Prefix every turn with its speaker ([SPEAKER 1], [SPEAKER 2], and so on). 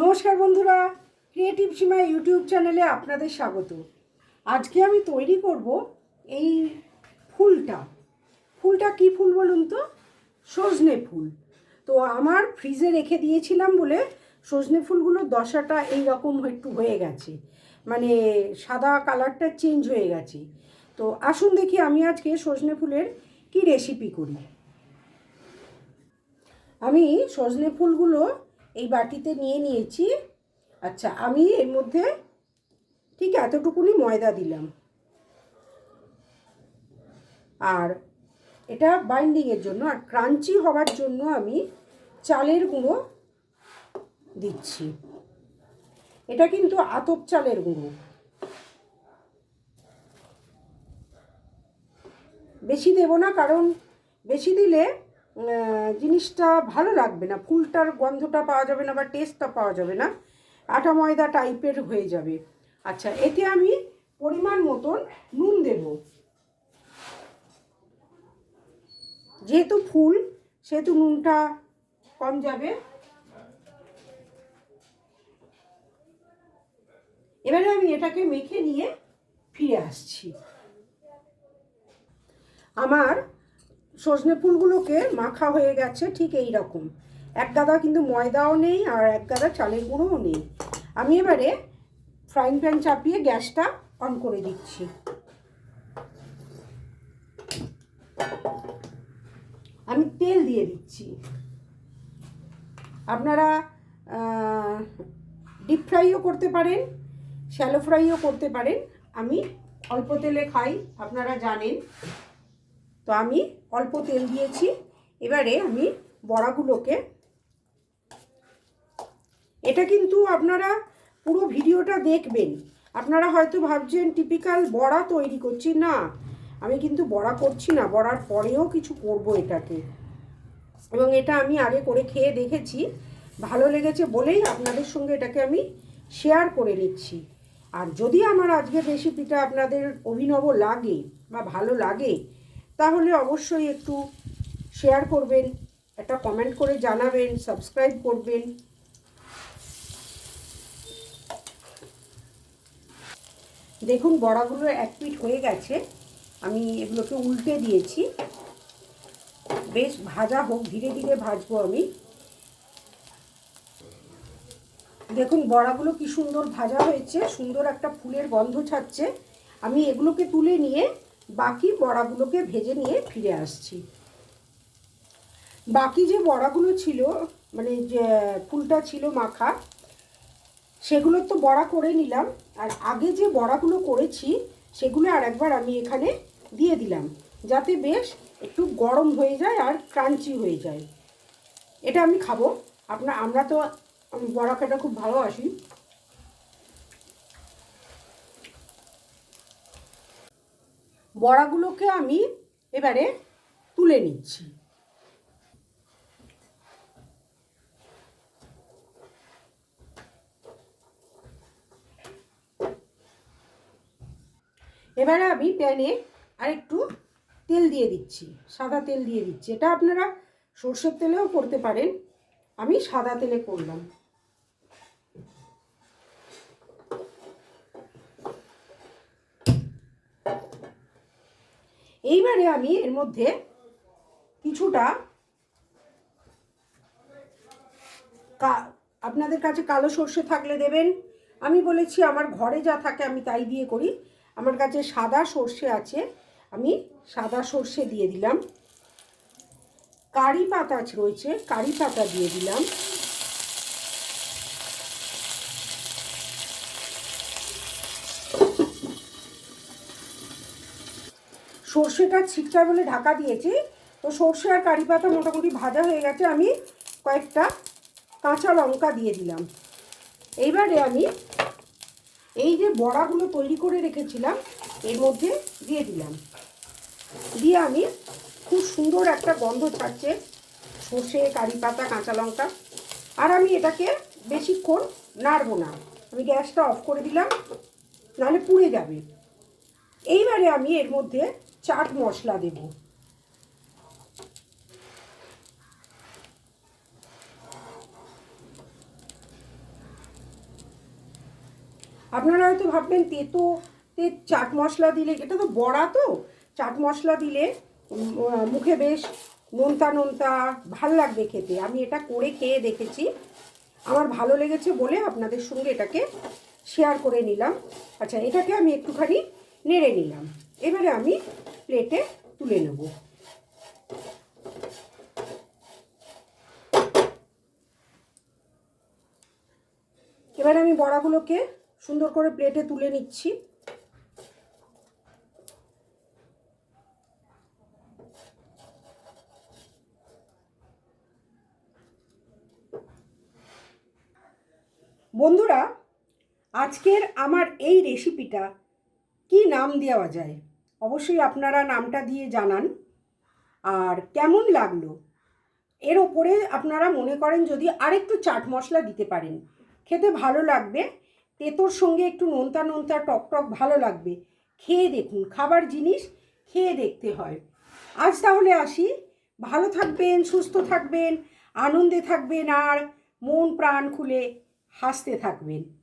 [SPEAKER 1] নমস্কার বন্ধুরা ক্রিয়েটিভ সীমা ইউটিউব চ্যানেলে আপনাদের স্বাগত। আজকে আমি তৈরি করব এই ফুলটা। ফুলটা কি ফুল বলুন তো? সজনে ফুল। তো আমার ফ্রিজে রেখে দিয়েছিলাম বলে সজনে ফুলগুলোর দশাটা এই রকম একটু হয়ে গেছে। মানে সাদা কালারটা চেঞ্জ হয়ে গেছে। তো আসুন দেখি আমি আজকে সজনে ফুলের কি রেসিপি করি। আমি সজনে ফুলগুলো এই বাটিতে নিয়ে নিয়েছি। আচ্ছা আমি এর মধ্যে ঠিক এতটুকুনি ময়দা দিলাম। আর এটা বাইন্ডিংয়ের জন্য, আর ক্রাঞ্চি হওয়ার জন্য আমি চালের গুঁড়ো দিচ্ছি। এটা কিন্তু আতপ চালের গুঁড়ো। বেশি দেব না, কারণ বেশি দিলে জিনিসটা ভালো লাগবে না। ফুলটার গন্ধটা পাওয়া যাবে না বা টেস্টটা পাওয়া যাবে না। আটা ময়দা টাইপের হয়ে যাবে। আচ্ছা এতে আমি পরিমাণ মতন নুন দেব। যেহেতু ফুল, সেহেতু নুনটা কম যাবে। এবারে আমি এটাকে মেখে নিয়ে ফিরে আসছি। আমার সজনে ফুলগুলোকে মাখা হয়ে গেছে, ঠিক এই রকম এক গাদা কিন্তু ময়দাও নেই আর এক গাদা চালের গুঁড়োও নেই। আমি এবারে ফ্রাইং প্যান চাপিয়ে গ্যাসটা অন করে দিচ্ছি। আমি তেল দিয়ে দিচ্ছি। আপনারা ডিপ ফ্রাইও করতে পারেন শ্যালো ফ্রাইও করতে পারেন। আমি অল্প তেলে খাই, আপনারা জানেন। তো আমি অল্প তেল দিয়েছি। এবারে আমি বড়াগুলোকে এটা কিন্তু আপনারা পুরো ভিডিওটা দেখবেন। আপনারা হয়তো ভাবছেন, টিপিক্যাল বড়া তৈরি করছি। না, আমি কিন্তু বড়া করছি না, বড়ার পরেও কিছু করব এটাকে। এবং এটা আমি আগে করে খেয়ে দেখেছি। ভালো লেগেছে বলেই আপনাদের সঙ্গে এটাকে আমি শেয়ার করে নিচ্ছি। আর যদি আমার আজকের রেসিপিটা আপনাদের অভিনব লাগে বা ভালো লাগে তাহলে অবশ্যই একটু শেয়ার করবেন, একটা কমেন্ট করে জানাবেন সাবস্ক্রাইব করবেন। দেখুন, বড়াগুলো এক পিঠ হয়ে গেছে, আমি এগুলোকে উল্টে দিয়েছি। বেশ ভাজা হোক, ধীরে ধীরে ভাজবো আমি। দেখুন, বড়াগুলো কি সুন্দর ভাজা হয়েছে, সুন্দর একটা ফুলের গন্ধ ছাড়ছে। আমি এগুলোকে তুলে নিয়ে বাকি বড়াগুলোকে ভেজে নিয়ে ফিরে আসছি। বাকি যে বড়াগুলো ছিল মানে যে ফুলটা ছিল মাখা সেগুলোর তো বড়া করে নিলাম। আর আগে যে বড়াগুলো করেছি, সেগুলো আর একবার আমি এখানে দিয়ে দিলাম, যাতে বেশ একটু গরম হয়ে যায় আর ক্রাঞ্চি হয়ে যায়। এটা আমি খাব। আপনার, আমরা তো বড়া খেতে খুব ভালোবাসি। বড়াগুলোকে আমি এবারে তুলে নিচ্ছি। এবারে আমি প্যানে আরেকটু তেল দিয়ে দিচ্ছি, সাদা তেল দিয়ে দিচ্ছি। এটা আপনারা সর্ষের তেলেও করতে পারেন। আমি সাদা তেলে করলাম। এইবারে আমি এর মধ্যে কিছুটা আপনাদের কাছে কালো সর্ষে থাকলে দেবেন। আমি বলেছি আমার ঘরে যা থাকে আমি তাই দিয়ে করি। আমার কাছে সাদা সর্ষে আছে, আমি সাদা সর্ষে দিয়ে দিলাম। কারি পাতা রয়েছে, কারি পাতা দিয়ে দিলাম। সর্ষেটা ছিটকা বলে ঢাকা দিয়েছি। তো সর্ষে আর কারি পাতা মোটামুটি ভাজা হয়ে গেছে। আমি কয়েকটা কাঁচা লঙ্কা দিয়ে দিলাম। এইবারে আমি এই যে বড়াগুলো তৈরি করে রেখেছিলাম, এর মধ্যে দিয়ে দিলাম। দিয়ে আমি খুব সুন্দর একটা গন্ধ ছাড়ছে সর্ষে, কারি পাতা, কাঁচা লঙ্কা। আর আমি এটাকে বেশিক্ষণ নাড়বো না। আমি গ্যাসটা অফ করে দিলাম, নাহলে পুড়ে যাবে। এইবারে আমি এর মধ্যে চাট মশলা দেব। আপনারা হয়তো ভাববেন, তেতো, তে চাট মশলা দিলে, এটা তো বড়া তো, চাট মশলা দিলে মুখে বেশ নোনতা নোনতা ভালো লাগবে খেতে। আমি এটা করে খেয়ে দেখেছি। আমার ভালো লেগেছে বলে আপনাদের সঙ্গে এটাকে শেয়ার করে নিলাম। আচ্ছা এটাকে আমি একটুখানি নেড়ে নিলাম। এবারে আমি প্লেটে তুলে নেব। এবার আমি বড়াগুলোকে সুন্দর করে প্লেটে তুলে নিচ্ছি। বন্ধুরা, আজকের আমার এই রেসিপিটা কি নাম দেওয়া যায়? অবশ্যই আপনারা নামটা দিয়ে জানান। আর কেমন লাগল? এর ওপরে আপনারা মনে করেন যদি আরেকটু চাট মশলা দিতে পারেন। খেতে ভালো লাগবে। তেতোর সঙ্গে একটু নোনতা নোনতা টক টক ভালো লাগবে। খেয়ে দেখুন, খাবার জিনিস খেয়ে দেখতে হয়। আজ তাহলে আসি। ভালো থাকবেন, সুস্থ থাকবেন, আনন্দে থাকবেন আর মন প্রাণ খুলে হাসতে থাকবেন।